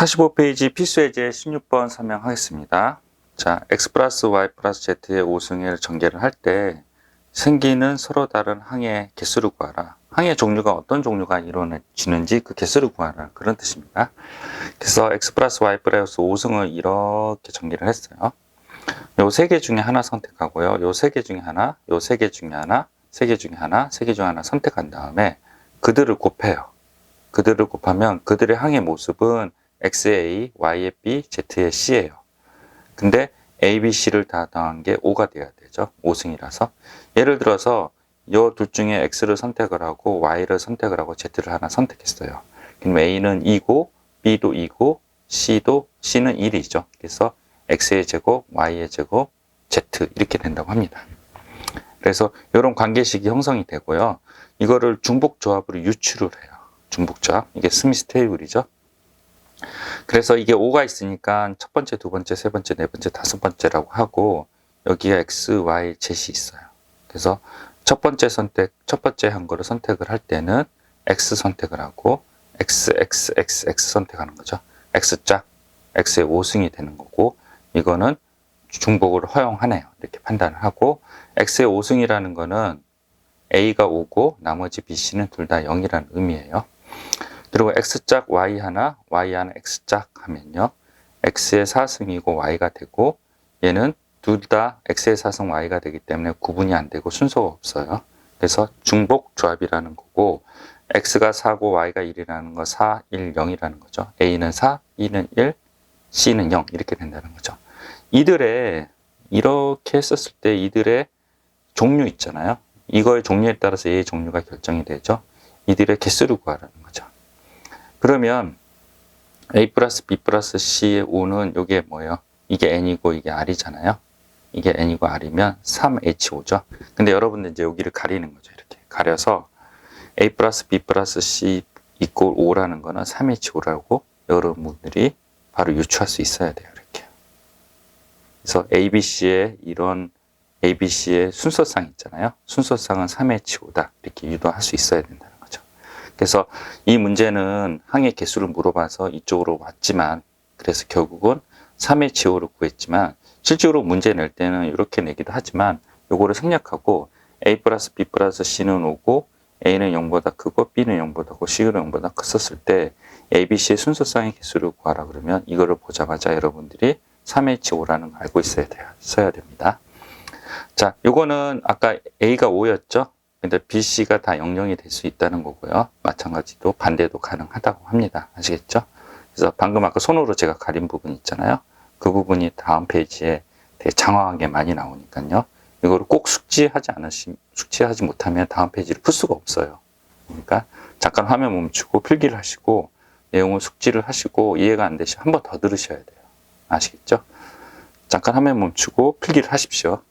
45페이지 필수예제 16번 설명하겠습니다. 자, x 플러스 y 플러스 z의 오승을 전개를 할 때 생기는 서로 다른 항의 개수를 구하라. 항의 종류가 어떤 종류가 이루어지는지 그 개수를 구하라. 그런 뜻입니다. 그래서 x 플러스 y 플러스 5승을 이렇게 전개를 했어요. 요 세 개 중에 하나 선택하고요. 요 세 개 중에 하나, 요 세 개 중에 하나, 세 개 중에 하나, 세 개 중에 하나 선택한 다음에 그들을 곱해요. 그들을 곱하면 그들의 항의 모습은 XA, Y의 B, Z의 C예요. 근데 A, B, C를 다 더한 게 5가 돼야 되죠. 5승이라서. 예를 들어서 이둘 중에 X를 선택을 하고 Y를 선택을 하고 Z를 하나 선택했어요. 그럼 A는 2고 B도 2고 C도 C는 1이죠. 그래서 X의 제곱, Y의 제곱, Z 이렇게 된다고 합니다. 그래서 이런 관계식이 형성이 되고요. 이거를 중복 조합으로 유추를 해요. 중복 조합. 이게 스미스 테이블이죠. 그래서 이게 5가 있으니까 첫 번째, 두 번째, 세 번째, 네 번째, 다섯 번째라고 하고 여기가 X, Y, Z이 있어요. 그래서 첫 번째 선택, 첫 번째 한 거를 선택을 할 때는 X 선택을 하고 X, X, X, X 선택하는 거죠. X짝, X의 5승이 되는 거고 이거는 중복을 허용하네요. 이렇게 판단을 하고 X의 5승이라는 거는 A가 5고 나머지 B, C는 둘 다 0이라는 의미예요. 그리고 x짝 y 하나, y 하나 x짝 하면요. x의 4승이고 y가 되고 얘는 둘 다 x의 4승 y가 되기 때문에 구분이 안 되고 순서가 없어요. 그래서 중복 조합이라는 거고 x가 4고 y가 1이라는 거 4, 1, 0이라는 거죠. a는 4, E는 1, c는 0 이렇게 된다는 거죠. 이들의 이렇게 했었을 때 이들의 종류 있잖아요. 이거의 종류에 따라서 A의 종류가 결정이 되죠. 이들의 개수를 구하라는 거죠. 그러면 A 플러스 B 플러스 C의 5는 이게 뭐예요? 이게 N이고 이게 R이잖아요. 이게 N이고 R이면 3H5죠. 근데 여러분들 이제 여기를 가리는 거죠. 이렇게 가려서 A 플러스 B 플러스 C 이꼴 5라는 거는 3H5라고 여러분들이 바로 유추할 수 있어야 돼요. 이렇게. 그래서 ABC의 이런 ABC의 순서상 있잖아요. 순서상은 3H5다. 이렇게 유도할 수 있어야 거죠. 그래서 이 문제는 항의 개수를 물어봐서 이쪽으로 왔지만 그래서 결국은 3H5를 구했지만 실제로 문제 낼 때는 이렇게 내기도 하지만 요거를 생략하고 A 플러스 B 플러스 C는 5고 A는 0보다 크고 B는 0보다 크고 C는 0보다 컸었을 때 ABC의 순서상의 개수를 구하라 그러면 이거를 보자마자 여러분들이 3H5라는 걸 알고 있어야 돼요. 써야 됩니다. 자, 요거는 아까 A가 5였죠? 근데 B, C가 다 00이 될 수 있다는 거고요. 마찬가지로 반대도 가능하다고 합니다. 아시겠죠? 그래서 방금 아까 손으로 제가 가린 부분 있잖아요. 그 부분이 다음 페이지에 되게 장황하게 많이 나오니까요. 이거를 꼭 숙지하지 않으시, 숙지하지 못하면 다음 페이지를 풀 수가 없어요. 그러니까 잠깐 화면 멈추고 필기를 하시고 내용을 숙지를 하시고 이해가 안 되시면 한 번 더 들으셔야 돼요. 아시겠죠? 잠깐 화면 멈추고 필기를 하십시오.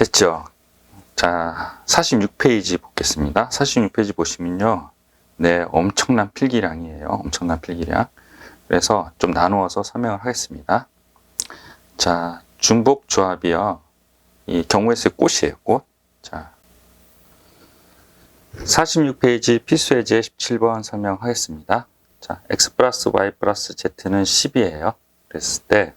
됐죠? 자, 46페이지 보겠습니다. 46페이지 보시면요. 네, 엄청난 필기량이에요. 엄청난 필기량. 그래서 좀 나누어서 설명을 하겠습니다. 자, 중복 조합이요. 이 경우의 수의 꽃이에요, 꽃. 자, 46페이지 필수예제 17번 설명하겠습니다. 자, x 플러스 y 플러스 z는 10이에요. 그랬을 때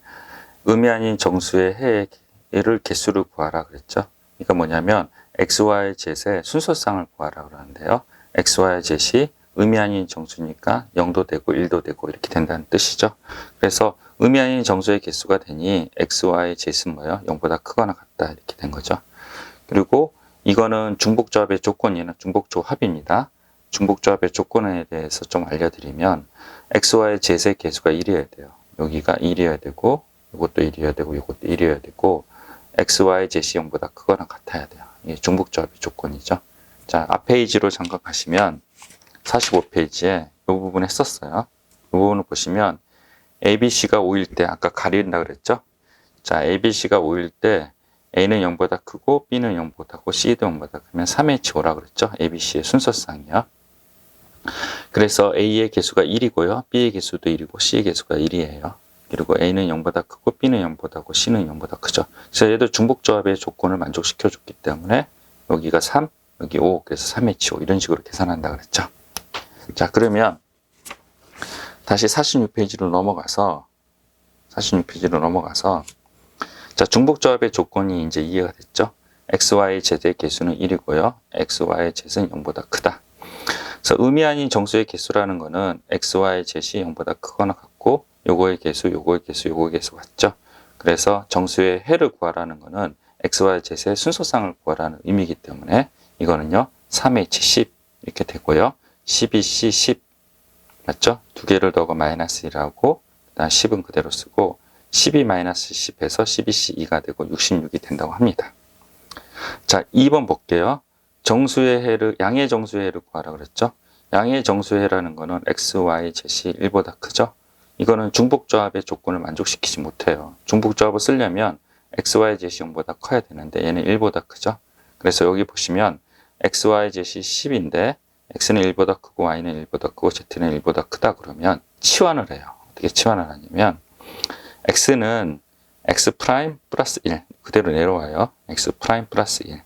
의미 아닌 정수의 해의 얘를 개수를 구하라 그랬죠. 그러니까 뭐냐면 x, y, z의 순서상을 구하라 그러는데요. x, y, z이 의미 아닌 정수니까 0도 되고 1도 되고 이렇게 된다는 뜻이죠. 그래서 의미 아닌 정수의 개수가 되니 x, y, z는 뭐예요? 0보다 크거나 같다 이렇게 된 거죠. 그리고 이거는 중복조합의 조건이나 중복조합입니다. 중복조합의 조건에 대해서 좀 알려드리면 x, y, z의 개수가 1이어야 돼요. 여기가 1이어야 되고 이것도 1이어야 되고 이것도 1이어야 되고 x, y, z, C형보다 크거나 같아야 돼요. 이게 중복조합의 조건이죠. 자, 앞 페이지로 잠깐 가시면 45페이지에 이 부분 했었어요. 이 부분을 보시면 ABC가 5일 때 아까 가린다 그랬죠? 자, ABC가 5일 때 A는 0보다 크고 B는 0보다 크고 C도 0보다 크면 3H5라 그랬죠? ABC의 순서상이요. 그래서 A의 개수가 1이고요. B의 개수도 1이고 C의 개수가 1이에요. 그리고 A는 0보다 크고 B는 0보다 크고 C는 0보다 크죠. 그래서 얘도 중복조합의 조건을 만족시켜 줬기 때문에 여기가 3, 여기 5, 그래서 3H5 이런 식으로 계산한다 그랬죠. 자, 그러면 다시 46페이지로 넘어가서 46페이지로 넘어가서 자, 중복조합의 조건이 이제 이해가 됐죠? x, y, z의 개수는 1이고요. x, y, z는 0보다 크다. 그래서 의미 아닌 정수의 개수라는 거는 x, y, z이 0보다 크거나 같고 요거의 개수, 요거의 개수, 요거의 개수 같죠? 그래서 정수의 해를 구하라는 거는 x, y, z의 순서상을 구하라는 의미이기 때문에 이거는요. 3h 10 이렇게 되고요. 12c 10 맞죠? 두 개를 더하고 마이너스 1하고 그다음 10은 그대로 쓰고 12 마이너스 10에서 12c 2가 되고 66이 된다고 합니다. 자, 2번 볼게요. 정수의 해를 양의 정수의 해를 구하라 그랬죠? 양의 정수의 해라는 거는 x, y, z이 1보다 크죠? 이거는 중복조합의 조건을 만족시키지 못해요. 중복조합을 쓰려면 x, y, z이 0보다 커야 되는데 얘는 1보다 크죠? 그래서 여기 보시면 x, y, z이 10인데 x는 1보다 크고 y는 1보다 크고 z는 1보다 크다 그러면 치환을 해요. 어떻게 치환을 하냐면 x는 x 프라임 플러스 1 그대로 내려와요. x 프라임 플러스 1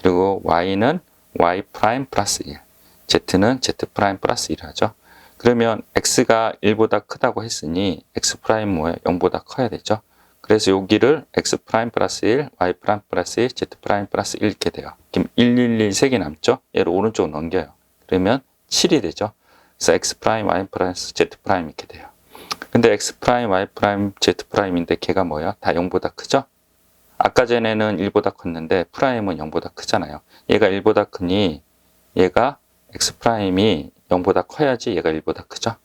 그리고 y는 y 프라임 플러스 1 z는 z 프라임 플러스 1 하죠. 그러면 x가 1보다 크다고 했으니 x 프라임 뭐예요? 0보다 커야 되죠. 그래서 여기를 x 프라임 플러스 1, y 프라임 플러스 1, z 프라임 플러스 1 이렇게 돼요. 그럼 1, 1, 1, 3개 남죠? 얘를 오른쪽으로 넘겨요. 그러면 7이 되죠. 그래서 x 프라임, y 플러스 z 프라임 이렇게 돼요. 근데 x 프라임, y 프라임, z 프라임인데 걔가 뭐야? 다 0보다 크죠? 아까 전에는 1보다 컸는데 프라임은 0보다 크잖아요. 얘가 1보다 크니 얘가 x 프라임이 0보다 커야지 얘가 1보다 크죠.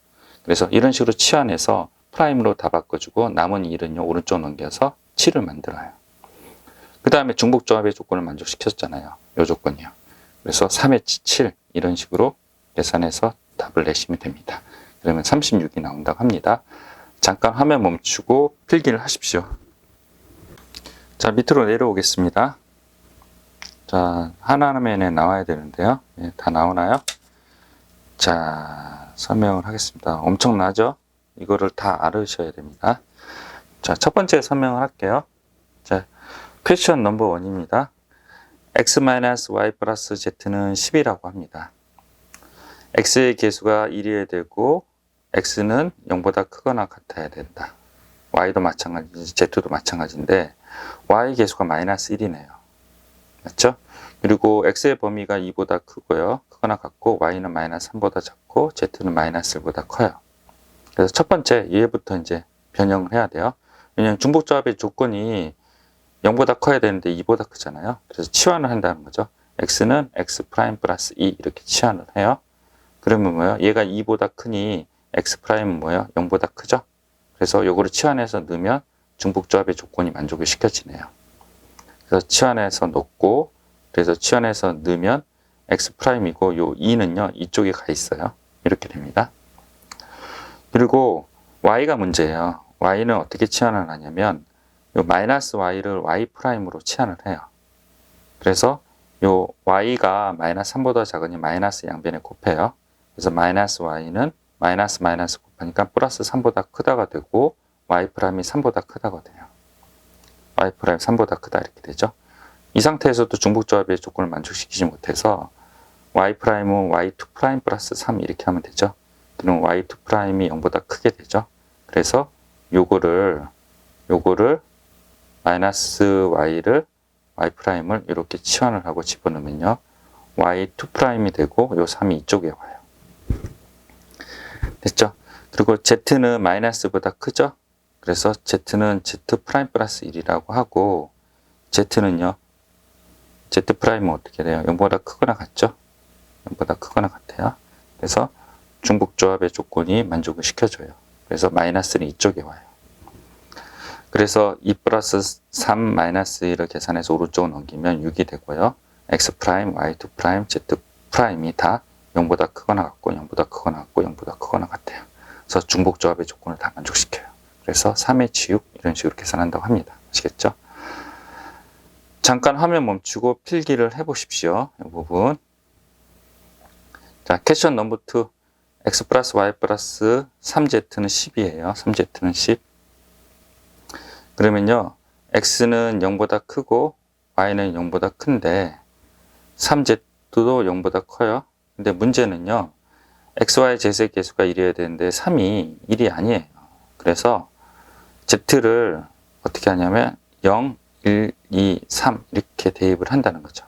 그래서 이런 식으로 치환해서 프라임으로 다 바꿔주고 남은 1은요 오른쪽 넘겨서 7을 만들어요. 그 다음에 중복조합의 조건을 만족시켰잖아요. 이 조건이요. 그래서 3의 7 이런 식으로 계산해서 답을 내시면 됩니다. 그러면 36이 나온다고 합니다. 잠깐 화면 멈추고 필기를 하십시오. 자, 밑으로 내려오겠습니다. 자, 하나화면에 나와야 되는데요. 예, 다 나오나요? 자, 설명을 하겠습니다. 엄청나죠? 이거를 다 알으셔야 됩니다. 자, 첫 번째 설명을 할게요. 자, 퀘션 넘버 원입니다. x-y 플러스 z는 10이라고 합니다. x의 개수가 1이어야 되고 x는 0보다 크거나 같아야 된다. y도 마찬가지, z도 마찬가지인데 y 개수가 마이너스 1이네요. 맞죠? 그리고 x의 범위가 2보다 크고요. 크거나 같고 y는 마이너스 3보다 작고 z는 마이너스 1보다 커요. 그래서 첫 번째 얘부터 이제 변형을 해야 돼요. 왜냐하면 중복조합의 조건이 0보다 커야 되는데 2보다 크잖아요. 그래서 치환을 한다는 거죠. x는 x 프라임 플러스 2 이렇게 치환을 해요. 그러면 뭐예요? 얘가 2보다 크니 x 프라임은 뭐예요? 0보다 크죠? 그래서 요거를 치환해서 넣으면 중복조합의 조건이 만족을 시켜지네요. 그래서 치환해서 넣고 그래서 치환해서 넣으면 x 프라임이고 요 2는요 이쪽에 가 있어요. 이렇게 됩니다. 그리고 y가 문제예요. y는 어떻게 치환을 하냐면 요 마이너스 y를 y 프라임으로 치환을 해요. 그래서 요 y가 마이너스 3보다 작으니 마이너스 양변에 곱해요. 그래서 마이너스 y는 마이너스 마이너스 곱하니까 플러스 3보다 크다가 되고 y 프라임이 3보다 크다가 돼요. y 프라임 3보다 크다 이렇게 되죠. 이 상태에서도 중복조합의 조건을 만족시키지 못해서 y 프라임은 y2 프라임 플러스 3 이렇게 하면 되죠. 그럼 y2 프라임이 0보다 크게 되죠. 그래서 요거를 요거를 마이너스 y를 y 프라임을 이렇게 치환을 하고 집어넣으면요. y2 프라임이 되고 요 3이 이쪽에 와요. 됐죠? 그리고 z는 마이너스보다 크죠? 그래서 z는 z 프라임 플러스 1이라고 하고 z는요. z 프라임은 어떻게 돼요? 0보다 크거나 같죠? 0보다 크거나 같아요. 그래서 중복 조합의 조건이 만족을 시켜줘요. 그래서 마이너스는 이쪽에 와요. 그래서 2 플러스 3 마이너스 1을 계산해서 오른쪽으로 넘기면 6이 되고요. x 프라임, y2 프라임, z 프라임이 다 0보다 크거나 같고 0보다 크거나 같고 0보다 크거나 같아요. 그래서 중복 조합의 조건을 다 만족시켜요. 그래서 3의 지육 이런 식으로 계산한다고 합니다. 아시겠죠? 잠깐 화면 멈추고 필기를 해보십시오. 이 부분. 자, 퀘션 넘버 2. x 플러스 y 플러스 3z는 10이에요. 3z는 10. 그러면요. x는 0보다 크고 y는 0보다 큰데 3z도 0보다 커요. 근데 문제는요. xy z의 개수가 1이어야 되는데 3이 1이 아니에요. 그래서 z를 어떻게 하냐면 0, 1, 2, 3 이렇게 대입을 한다는 거죠.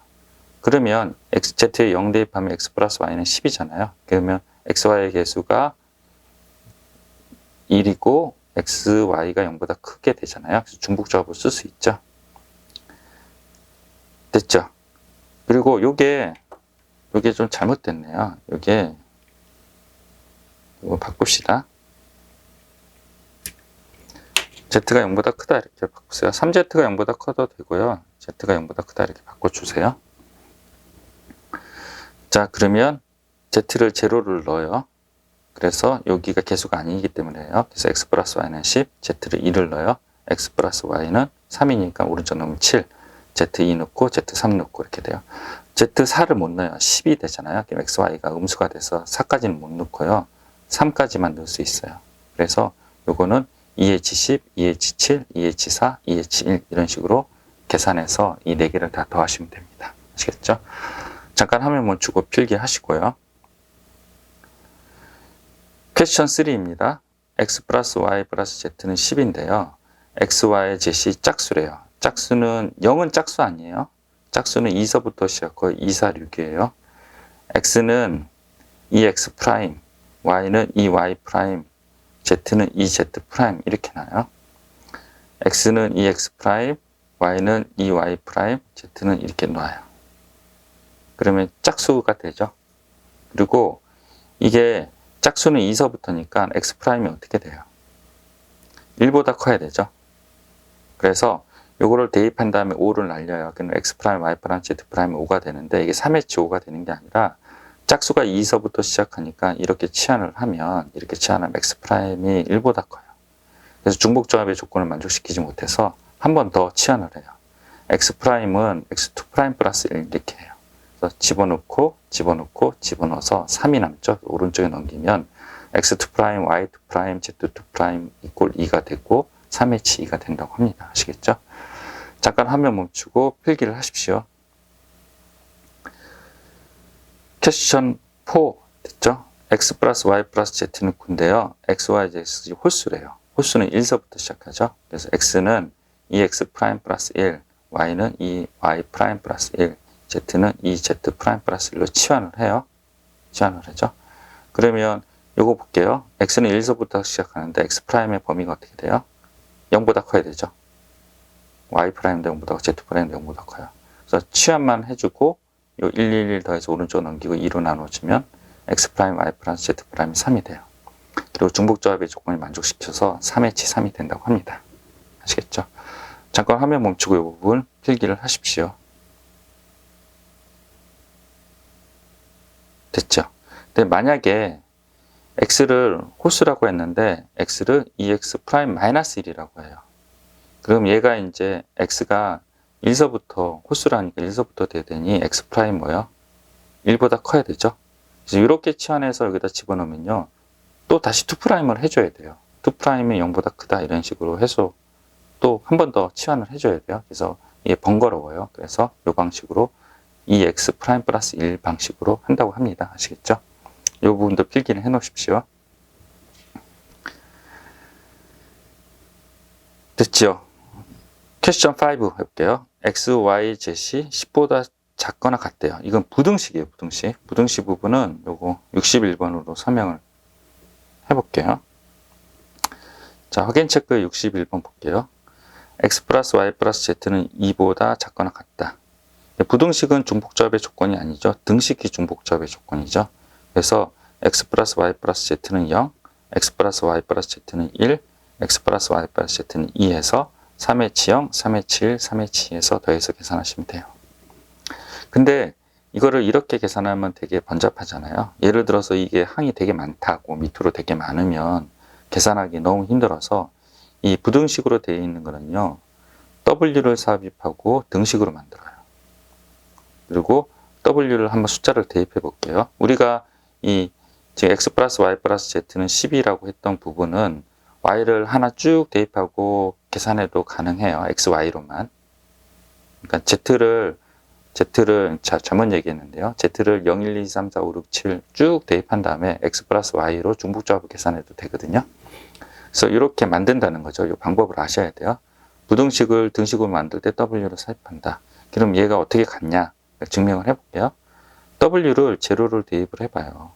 그러면 x, z에 0 대입하면 x 플러스 y는 10이잖아요. 그러면 xy의 개수가 1이고 xy가 0보다 크게 되잖아요. 그래서 중복조합을 쓸 수 있죠. 됐죠? 그리고 요게 요게 좀 잘못됐네요. 요게 이거 바꿉시다. z가 0보다 크다 이렇게 바꾸세요. 3z가 0보다 커도 되고요. z가 0보다 크다 이렇게 바꿔주세요. 자 그러면 z를 제로를 넣어요. 그래서 여기가 개수가 아니기 때문에요. 그래서 x 플러스 y는 10, z를 2를 넣어요. x 플러스 y는 3이니까 오른쪽 넣으면 7, z2 넣고 z3 넣고 이렇게 돼요. z4를 못 넣어요. 10이 되잖아요. 그럼 x, y가 음수가 돼서 4까지는 못 넣고요. 3까지만 넣을 수 있어요. 그래서 요거는 2h10, 2h7, 2h4, 2h1 이런 식으로 계산해서 이 네 개를 다 더하시면 됩니다. 아시겠죠? 잠깐 화면 멈추고 필기 하시고요. 퀘스천 3입니다. x 플러스 y 플러스 z는 10인데요. x, y의 제시 짝수래요. 짝수는 0은 짝수 아니에요. 짝수는 2서부터 시작하고 2, 4, 6이에요. x는 2x 프라임, y는 2y 프라임, z는 2z 프라임 이렇게 나요. x는 2x 프라임, y는 2y 프라임, z는 이렇게 놔요. 그러면 짝수가 되죠. 그리고 이게 짝수는 2서부터니까 x 프라임이 어떻게 돼요? 1보다 커야 되죠. 그래서 요거를 대입한 다음에 5를 날려요. 그러면 x 프라임, y 프라임, z 프라임 5가 되는데 이게 3회치 5가 되는 게 아니라 짝수가 2서부터 시작하니까 이렇게 치환을 하면 이렇게 치환하면 x 프라임이 1보다 커요. 그래서 중복 조합의 조건을 만족시키지 못해서 한 번 더 치환을 해요. x 프라임은 x2 프라임 플러스 1 이렇게 해요. 집어넣고 집어넣고 집어넣어서 3이 남죠. 오른쪽에 넘기면 x2 프라임, y2 프라임, z2 프라임 이꼴 2가 되고 3회치 2가 된다고 합니다. 아시겠죠? 잠깐 화면 멈추고 필기를 하십시오. 퀘스천 4 됐죠? x 플러스 y 플러스 z는 9인데요. x, y, z 홀수래요. 홀수는 1서부터 시작하죠. 그래서 x는 2x 프라임 플러스 1, y는 2y 프라임 플러스 1, z는 2z 프라임 플러스 1로 치환을 해요. 치환을 하죠. 그러면 요거 볼게요. x는 1서부터 시작하는데 x 프라임의 범위가 어떻게 돼요? 0보다 커야 되죠. y 프라임도 0보다 커, z 프라임도 0보다 커요. 그래서 치환만 해주고 요 111 더해서 오른쪽 넘기고 2로 나눠주면 x 프라임, y 프라임, z 프라임이 3이 돼요. 그리고 중복조합의 조건을 만족시켜서 3의 치 3이 된다고 합니다. 아시겠죠? 잠깐 화면 멈추고 이 부분 필기를 하십시오. 됐죠? 근데 만약에 x를 홀수라고 했는데 x를 2x 프라임 마이너스 1이라고 해요. 그럼 얘가 이제 x가 1서부터 홀수라니까 1서부터 돼야 되니 x 프라임 뭐요? 1보다 커야 되죠. 그래서 이렇게 치환해서 여기다 집어넣으면요. 또 다시 2 프라임을 해줘야 돼요. 2 프라임이 0보다 크다 이런 식으로 해서 또 한 번 더 치환을 해줘야 돼요. 그래서 이게 번거로워요. 그래서 이 방식으로 2x 프라임 플러스 1 방식으로 한다고 합니다. 아시겠죠? 이 부분도 필기를 해 놓으십시오. 됐죠? 퀘스천 5 해볼게요. x, y, z이 10보다 작거나 같대요. 이건 부등식이에요, 부등식. 부등식 부분은 요거 61번으로 설명을 해볼게요. 자, 확인 체크 61번 볼게요. x 플러스 y 플러스 z는 2보다 작거나 같다. 부등식은 중복조합의 조건이 아니죠. 등식이 중복조합의 조건이죠. 그래서 x 플러스 y 플러스 z는 0, x 플러스 y 플러스 z는 1, x 플러스 y 플러스 z는 2 해서 3의 치형, 3의 7, 3의 치에서 더해서 계산하시면 돼요. 근데 이거를 이렇게 계산하면 되게 번잡하잖아요. 예를 들어서 이게 항이 되게 많다고 밑으로 되게 많으면 계산하기 너무 힘들어서 이 부등식으로 되어 있는 거는요. W를 삽입하고 등식으로 만들어요. 그리고 W를 한번 숫자를 대입해 볼게요. 우리가 이 지금 X 플러스 Y 플러스 Z는 10이라고 했던 부분은 Y를 하나 쭉 대입하고 계산해도 가능해요. X, Y로만. 그러니까 Z를 Z를 자, 잘못 얘기했는데요. Z를 0, 1, 2, 3, 4, 5, 6, 7 쭉 대입한 다음에 X 플러스 Y로 중복조합을 계산해도 되거든요. 그래서 이렇게 만든다는 거죠. 이 방법을 아셔야 돼요. 부등식을 등식으로 만들 때 W로 삽입한다. 그럼 얘가 어떻게 같냐? 증명을 해볼게요. W를 제로를 대입을 해봐요.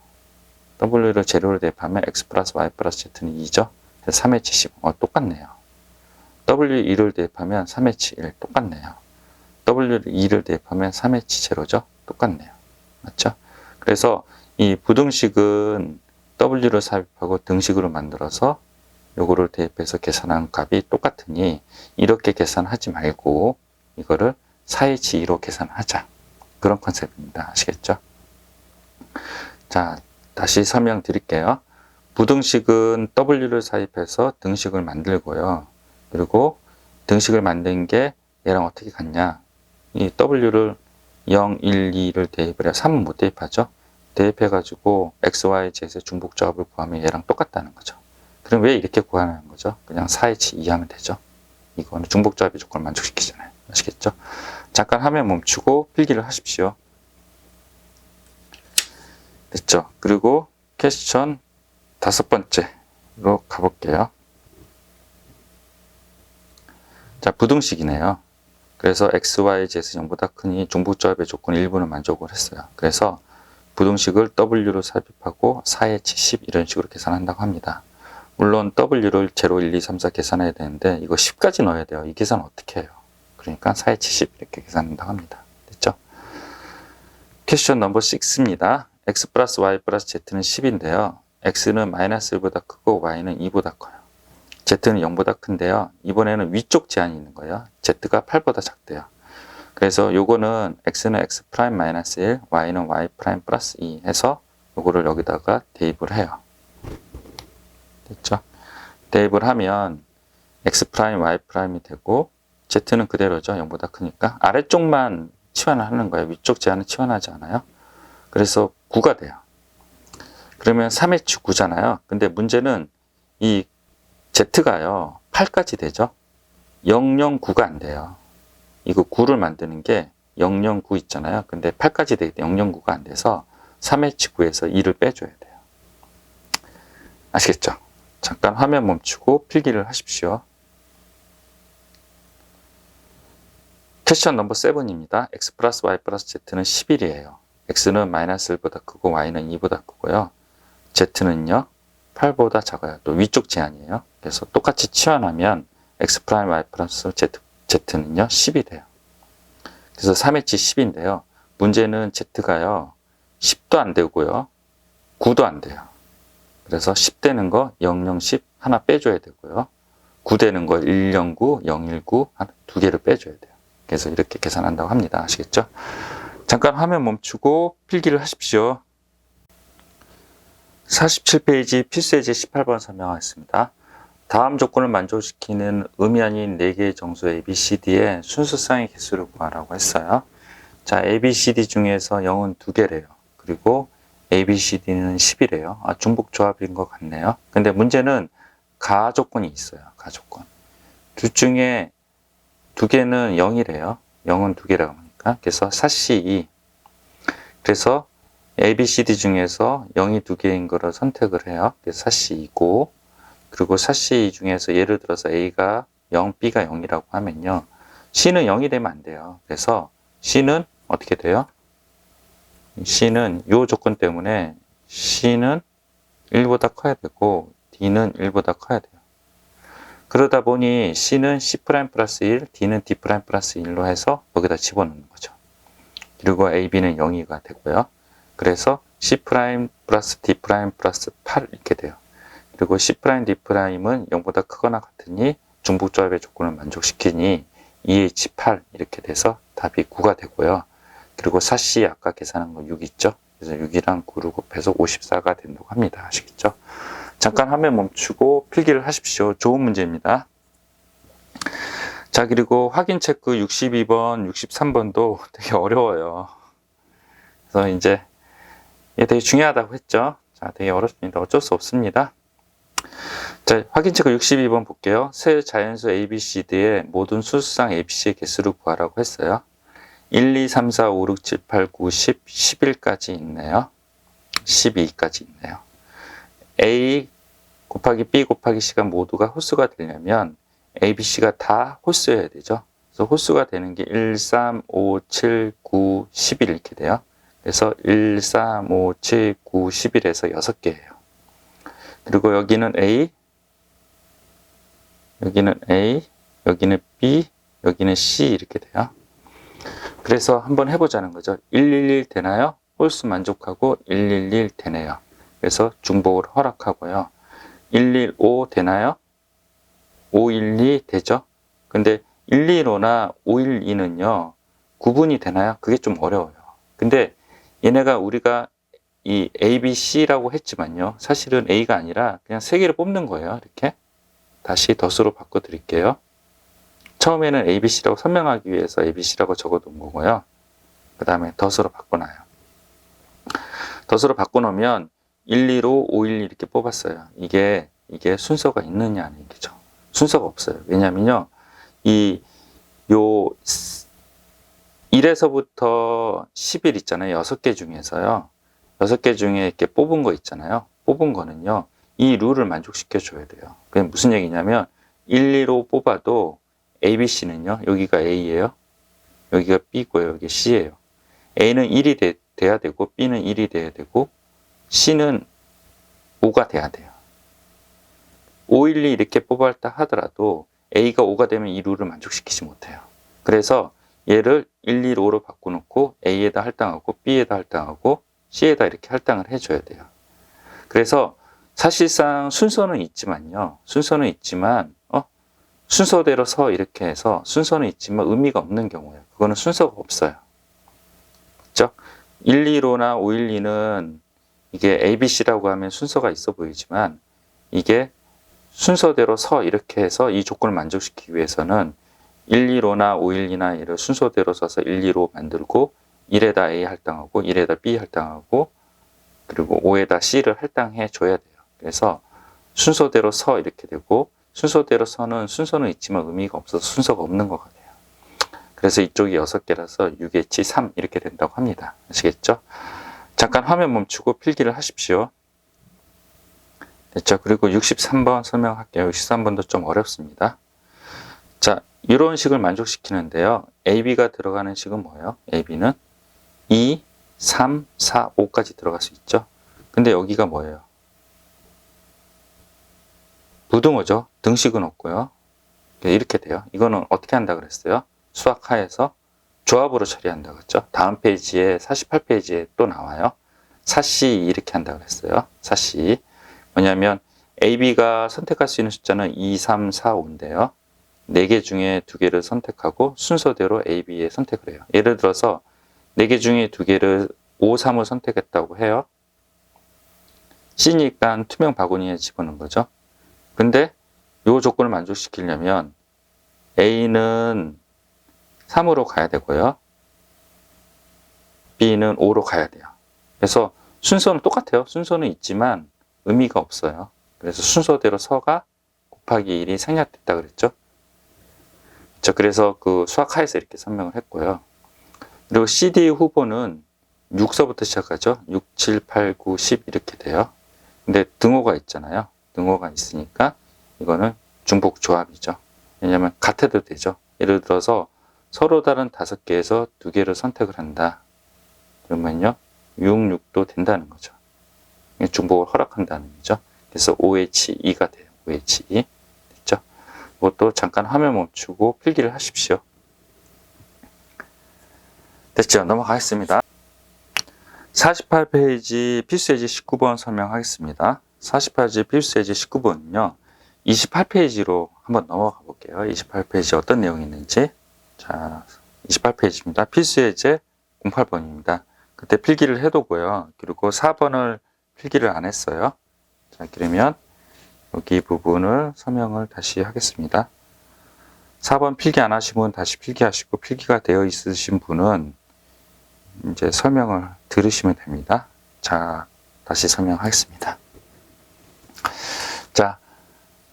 W를 제로를 대입하면 X 플러스 Y 플러스 Z는 2죠. 그래서 3H 10. 어, 똑같네요. W2를 대입하면 3H 1. 똑같네요. W2를 대입하면 3H 제로죠. 똑같네요. 맞죠? 그래서 이 부등식은 W를 삽입하고 등식으로 만들어서 요거를 대입해서 계산한 값이 똑같으니 이렇게 계산하지 말고 이거를 4H2로 계산하자. 그런 컨셉입니다. 아시겠죠? 자, 다시 설명 드릴게요. 부등식은 W를 삽입해서 등식을 만들고요. 그리고 등식을 만든 게 얘랑 어떻게 같냐? 이 W를 0, 1, 2를 대입을 해요. 3은 못 대입하죠? 대입해가지고 X, Y, Z의 중복 조합을 구하면 얘랑 똑같다는 거죠. 그럼 왜 이렇게 구하는 거죠? 그냥 4H 2 하면 되죠. 이거는 중복 조합의 조건을 만족시키잖아요. 아시겠죠? 잠깐 화면 멈추고 필기를 하십시오. 됐죠? 그리고 퀘스천 다섯 번째로 가볼게요. 자, 부등식이네요. 그래서 x, y, z 0보다 크니 중복조합의 조건 일부는 만족을 했어요. 그래서 부등식을 w로 삽입하고 4h 10 이런 식으로 계산한다고 합니다. 물론 w를 0, 1, 2, 3, 4 계산해야 되는데 이거 10까지 넣어야 돼요. 이 계산 어떻게 해요? 그러니까 4h 10 이렇게 계산한다고 합니다. 됐죠? 퀘스천 넘버 6입니다. x 플러스 y 플러스 z는 10인데요. x는 마이너스 1보다 크고 y는 2보다 커요. z는 0보다 큰데요. 이번에는 위쪽 제한이 있는 거예요. z가 8보다 작대요. 그래서 요거는 x는 x 프라임 마이너스 1, y는 y 프라임 플러스 2 해서 요거를 여기다가 대입을 해요. 됐죠? 대입을 하면 x 프라임 y 프라임이 되고 z는 그대로죠. 0보다 크니까 아래쪽만 치환을 하는 거예요. 위쪽 제한은 치환하지 않아요. 그래서 9가 돼요. 그러면 3H 9잖아요. 근데 문제는 이 Z가요, 8까지 되죠? 009가 안 돼요. 이거 9를 만드는 게 009 있잖아요. 근데 8까지 되기 때문에 009가 안 돼서 3H9에서 2를 빼줘야 돼요. 아시겠죠? 잠깐 화면 멈추고 필기를 하십시오. 퀘스천 넘버 7입니다. x 플러스 y 플러스 z는 11이에요. x는 마이너스 1보다 크고 y는 2보다 크고요. z는요 8보다 작아요. 또 위쪽 제한이에요. 그래서 똑같이 치환하면 x 프라임 y 플러스 z, z는요 10이 돼요. 그래서 3h 10인데요. 문제는 z가요 10도 안 되고요. 9도 안 돼요. 그래서 10 되는 거 00, 10 하나 빼줘야 되고요. 9 되는 거 109, 019 두 개를 빼줘야 돼요. 그래서 이렇게 계산한다고 합니다. 아시겠죠? 잠깐 화면 멈추고 필기를 하십시오. 47페이지 필수예제 18번 설명하겠습니다. 다음 조건을 만족시키는 의미 아닌 4개의 정수 A, B, C, D의 순수쌍의 개수를 구하라고 했어요. 자, A, B, C, D 중에서 0은 2개래요. 그리고 A, B, C, D는 10이래요. 아, 중복 조합인 것 같네요. 근데 문제는 가 조건이 있어요. 가 조건. 둘 중에 두 개는 0이래요. 0은 두 개라고 하니까. 그래서 사시 2. 그래서 A, B, C, D 중에서 0이 두 개인 거를 선택을 해요. 그래서 사시 2고, 그리고 사시 2 중에서 예를 들어서 A가 0, B가 0이라고 하면요. C는 0이 되면 안 돼요. 그래서 C는 어떻게 돼요? C는 이 조건 때문에 C는 1보다 커야 되고, D는 1보다 커야 돼요. 그러다 보니 C는 C 플러스 1, D는 D 플러스 1로 해서 여기다 집어넣는 거죠. 그리고 A, B는 0이가 되고요. 그래서 C 플러스 D 플러스 8 이렇게 돼요. 그리고 C D 은 0보다 크거나 같으니 중복조합의 조건을 만족시키니 EH8 이렇게 돼서 답이 9가 되고요. 그리고 4C 아까 계산한 거 6 있죠? 그래서 6이랑 9를 곱해서 54가 된다고 합니다. 아시겠죠? 잠깐 화면 멈추고 필기를 하십시오. 좋은 문제입니다. 자, 그리고 확인 체크 62번, 63번도 되게 어려워요. 그래서 이제 이게 되게 중요하다고 했죠. 자, 되게 어렵습니다. 어쩔 수 없습니다. 자, 확인 체크 62번 볼게요. 새 자연수 ABCD의 모든 수수상 ABC의 개수를 구하라고 했어요. 1, 2, 3, 4, 5, 6, 7, 8, 9, 10, 11까지 있네요. 12까지 있네요. A 곱하기 B 곱하기 C가 모두가 홀수가 되려면 A, B, C가 다 홀수여야 되죠. 그래서 홀수가 되는 게 1, 3, 5, 7, 9, 11 이렇게 돼요. 그래서 1, 3, 5, 7, 9, 11에서 6개예요. 그리고 여기는 A, 여기는 A, 여기는 B, 여기는 C 이렇게 돼요. 그래서 한번 해보자는 거죠. 111 되나요? 홀수 만족하고 111 되네요. 그래서 중복을 허락하고요. 115 되나요? 512 되죠? 근데 115나 512는요, 구분이 되나요? 그게 좀 어려워요. 근데 얘네가 우리가 이 A, B, C라고 했지만요. 사실은 A가 아니라 그냥 세 개를 뽑는 거예요. 이렇게. 다시 덫으로 바꿔 드릴게요. 처음에는 A, B, C라고 설명하기 위해서 A, B, C라고 적어 놓은 거고요. 그 다음에 덫으로 바꿔놔요. 덫으로 바꿔놓으면 115, 512 이렇게 뽑았어요. 이게, 이게 순서가 있느냐, 아닌 얘기죠. 순서가 없어요. 왜냐면요. 이, 요, 1에서부터 10일 있잖아요. 6개 중에서요. 6개 중에 이렇게 뽑은 거 있잖아요. 뽑은 거는요. 이 룰을 만족시켜 줘야 돼요. 그게 무슨 얘기냐면 1, 2로 뽑아도 A, B, C는요. 여기가 A예요. 여기가 B고요. 여기 C예요. A는 1이 돼, 돼야 되고 B는 1이 돼야 되고 C는 5가 돼야 돼요. 5, 1, 2 이렇게 뽑았다 하더라도 A가 5가 되면 이 룰을 만족시키지 못해요. 그래서 얘를 1, 2, 5로 바꿔놓고 A에다 할당하고 B에다 할당하고 C에다 이렇게 할당을 해줘야 돼요. 그래서 사실상 순서는 있지만요. 순서는 있지만 어? 순서대로 서 이렇게 해서 순서는 있지만 의미가 없는 경우예요. 그거는 순서가 없어요. 그죠? 1, 2로나 5, 1, 2는 이게 A, B, C라고 하면 순서가 있어 보이지만 이게 순서대로 서 이렇게 해서 이 조건을 만족시키기 위해서는 1, 2로나 5, 1, 2나 이를 순서대로 써서 1, 2로 만들고 1에다 A 할당하고 1에다 B 할당하고 그리고 5에다 C를 할당해 줘야 돼요. 그래서 순서대로 서 이렇게 되고 순서대로 서는 순서는 있지만 의미가 없어서 순서가 없는 것 같아요. 그래서 이쪽이 6개라서 6의 치3 이렇게 된다고 합니다. 아시겠죠? 잠깐 화면 멈추고 필기를 하십시오. 됐죠? 그리고 63번 설명할게요. 63번도 좀 어렵습니다. 자, 이런 식을 만족시키는데요. AB가 들어가는 식은 뭐예요? AB는 2, 3, 4, 5까지 들어갈 수 있죠. 근데 여기가 뭐예요? 부등호죠. 등식은 없고요. 이렇게 돼요. 이거는 어떻게 한다 그랬어요? 수학하에서 조합으로 처리한다 그랬죠. 다음 페이지에 48페이지에 또 나와요. 사시 이렇게 한다 그랬어요. 사시. 뭐냐면 AB가 선택할 수 있는 숫자는 2, 3, 4, 5인데요. 4개 중에 2개를 선택하고 순서대로 A, B에 선택을 해요. 예를 들어서 4개 중에 2개를 5, 3을 선택했다고 해요. C니까 투명 바구니에 집어넣은 거죠. 근데 이 조건을 만족시키려면 A는 3으로 가야 되고요. B는 5로 가야 돼요. 그래서 순서는 똑같아요. 순서는 있지만 의미가 없어요. 그래서 순서대로 서가 곱하기 1이 생략됐다 그랬죠. 자, 그래서 그 수학하에서 이렇게 설명을 했고요. 그리고 CD 후보는 6서부터 시작하죠. 6, 7, 8, 9, 10 이렇게 돼요. 근데 등호가 있잖아요. 등호가 있으니까 이거는 중복 조합이죠. 왜냐하면 같아도 되죠. 예를 들어서 서로 다른 다섯 개에서 두 개를 선택을 한다. 그러면요, 6, 6도 된다는 거죠. 중복을 허락한다는 거죠. 그래서 OH2가 돼요. OH2. 됐죠? 그것도 잠깐 화면 멈추고 필기를 하십시오. 됐죠? 넘어가겠습니다. 48페이지 필수예제 19번 설명하겠습니다. 48페이지 필수예제 19번은요. 28페이지로 한번 넘어가 볼게요. 28페이지 어떤 내용이 있는지. 자, 28페이지입니다. 필수예제 08번입니다. 그때 필기를 해두고요. 그리고 4번을 필기를 안 했어요. 자, 그러면 여기 부분을 설명을 다시 하겠습니다. 4번 필기 안 하신 분 다시 필기하시고 필기가 되어 있으신 분은 이제 설명을 들으시면 됩니다. 자, 다시 설명하겠습니다. 자,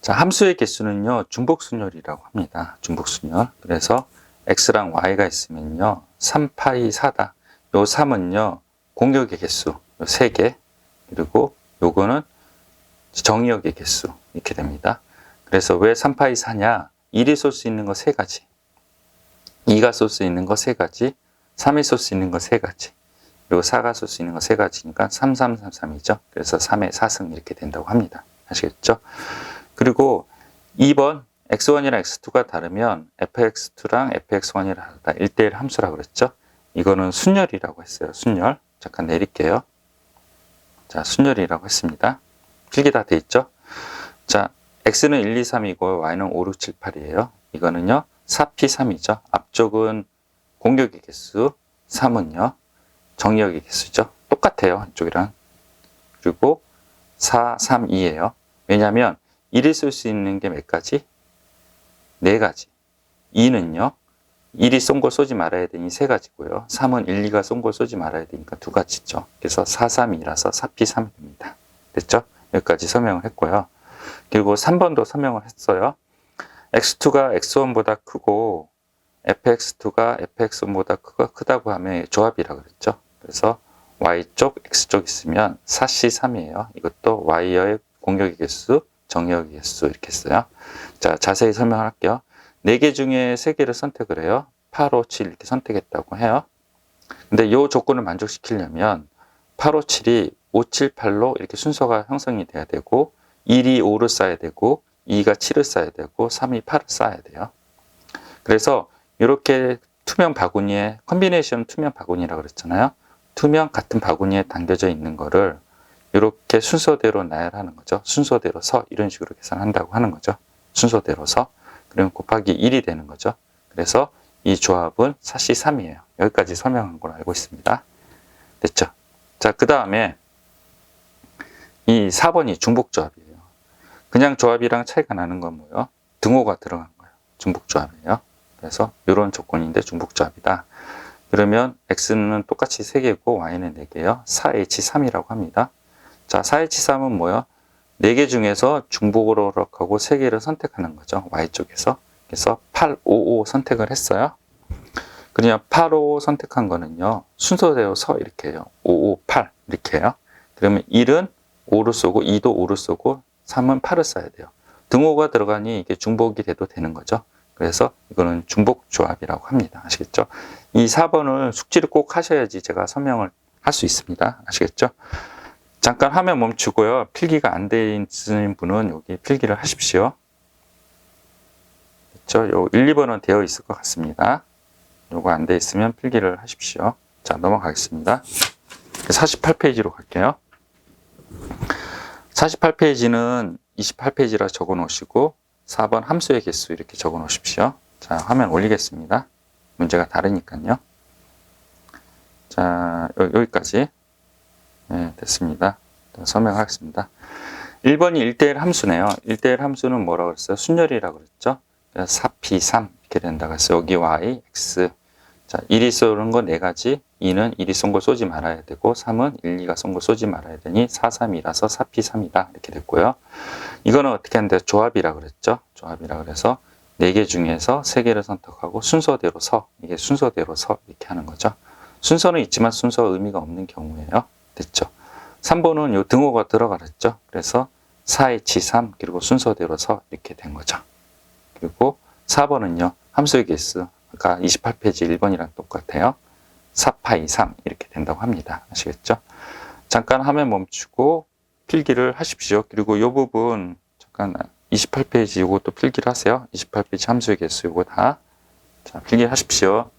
자, 함수의 개수는요, 중복순열이라고 합니다. 중복순열. 그래서 x랑 y가 있으면요, 3파이 4다. 요 3은요, 공역의 개수 3개, 그리고 요거는 정의역의 개수, 이렇게 됩니다. 그래서 왜 3파이 4냐? 1이 쏠 수 있는 거 3가지, 2가 쏠 수 있는 거 3가지, 3이 쏠 수 있는 거 3가지, 그리고 4가 쏠 수 있는 거 3가지니까 3333이죠. 그래서 3의 4승 이렇게 된다고 합니다. 아시겠죠? 그리고 2번 x1이랑 x2가 다르면 fx2랑 fx1이랑 다르다. 1대1 함수라고 그랬죠? 이거는 순열이라고 했어요. 순열. 잠깐 내릴게요. 자, 순열이라고 했습니다. 필기 다 돼 있죠? 자, x는 1, 2, 3이고 y는 5, 6, 7, 8이에요. 이거는요. 4p3이죠. 앞쪽은 공격의 개수, 3은요. 정의역의 개수죠. 똑같아요. 이쪽이랑. 그리고 4, 3, 2예요. 왜냐하면 1이 쓸수 있는 게 몇 가지? 네 가지. 2는요. 1이 쏜걸 쏘지 말아야 되니 세 가지고요. 3은 1, 2가 쏜 걸 쏘지 말아야 되니까 두 가지죠. 그래서 4, 3, 2라서 4P 3입니다. 됐죠? 여기까지 설명을 했고요. 그리고 3번도 설명을 했어요. x2가 x1보다 크고 fx2가 fx1보다 크다고 하면 조합이라 고 그랬죠. 그래서 y쪽, x쪽 있으면 4c3이에요. 이것도 y의 공격의 개수, 정의역의 개수 이렇게 했어요. 자, 자세히 설명할게요. 4개 중에 3개를 선택을 해요. 8, 5, 7 이렇게 선택했다고 해요. 근데 이 조건을 만족시키려면 8, 5, 7이 5, 7, 8로 이렇게 순서가 형성이 돼야 되고 1이 5를 쌓아야 되고 2가 7을 쌓아야 되고 3이 8을 쌓아야 돼요. 그래서 이렇게 투명 바구니에 컨비네이션 투명 바구니라고 그랬잖아요. 투명 같은 바구니에 담겨져 있는 거를 이렇게 순서대로 나열하는 거죠. 순서대로 서 이런 식으로 계산한다고 하는 거죠. 순서대로 서 그러면 곱하기 1이 되는 거죠. 그래서 이 조합은 4C3이에요. 여기까지 설명한 걸로 알고 있습니다. 됐죠? 자, 그 다음에 이 4번이 중복조합이에요. 그냥 조합이랑 차이가 나는 건 뭐예요? 등호가 들어간 거예요. 중복조합이에요. 그래서 이런 조건인데 중복조합이다. 그러면 x는 똑같이 3개고 y는 4개예요. 4h3이라고 합니다. 자, 4h3은 뭐예요? 4개 중에서 중복으로 하고 3개를 선택하는 거죠. y쪽에서. 그래서 8, 5, 5 선택을 했어요. 그냥 8, 5 선택한 거는요. 순서대로 서 이렇게 해요. 5, 5, 8 이렇게 해요. 그러면 1은 5를 쏘고 2도 5를 쏘고 3은 8을 써야 돼요. 등호가 들어가니 이게 중복이 돼도 되는 거죠. 그래서 이거는 중복 조합이라고 합니다. 아시겠죠? 이 4번을 숙지를 꼭 하셔야지 제가 설명을 할 수 있습니다. 아시겠죠? 잠깐 화면 멈추고요. 필기가 안 돼 있는 분은 여기 필기를 하십시오. 그렇죠? 요 1, 2번은 되어 있을 것 같습니다. 요거 안 돼 있으면 필기를 하십시오. 자, 넘어가겠습니다. 48페이지로 갈게요. 48페이지는 28페이지라 적어 놓으시고 4번 함수의 개수 이렇게 적어 놓으십시오. 자, 화면 올리겠습니다. 문제가 다르니까요. 자, 여기까지. 네, 됐습니다. 설명하겠습니다. 1번이 1대1 함수네요. 1대1 함수는 뭐라고 했어요? 순열이라고 그랬죠? 4p3 이렇게 된다고 했어요. 여기 y, x. 자, 1이 쏘는 거 4가지, 2는 1이 쏜 걸 쏘지 말아야 되고, 3은 1, 2가 쏜 걸 쏘지 말아야 되니 4, 3이라서 4p3이다. 이렇게 됐고요. 이거는 어떻게 하는데 조합이라 그랬죠? 조합이라 그래서 4개 중에서 3개를 선택하고 순서대로 서. 이게 순서대로 서. 이렇게 하는 거죠. 순서는 있지만 순서 의미가 없는 경우예요. 됐죠? 3번은 요 등호가 들어가랬죠. 그래서 4H3 그리고 순서대로 서 이렇게 된 거죠. 그리고 4번은요. 함수의 개수 아까 28페이지 1번이랑 똑같아요. 4파이 3 이렇게 된다고 합니다. 아시겠죠? 잠깐 화면 멈추고 필기를 하십시오. 그리고 이 부분 잠깐 28페이지 이것도 필기를 하세요. 28페이지 함수의 개수 이거 다 자, 필기하십시오.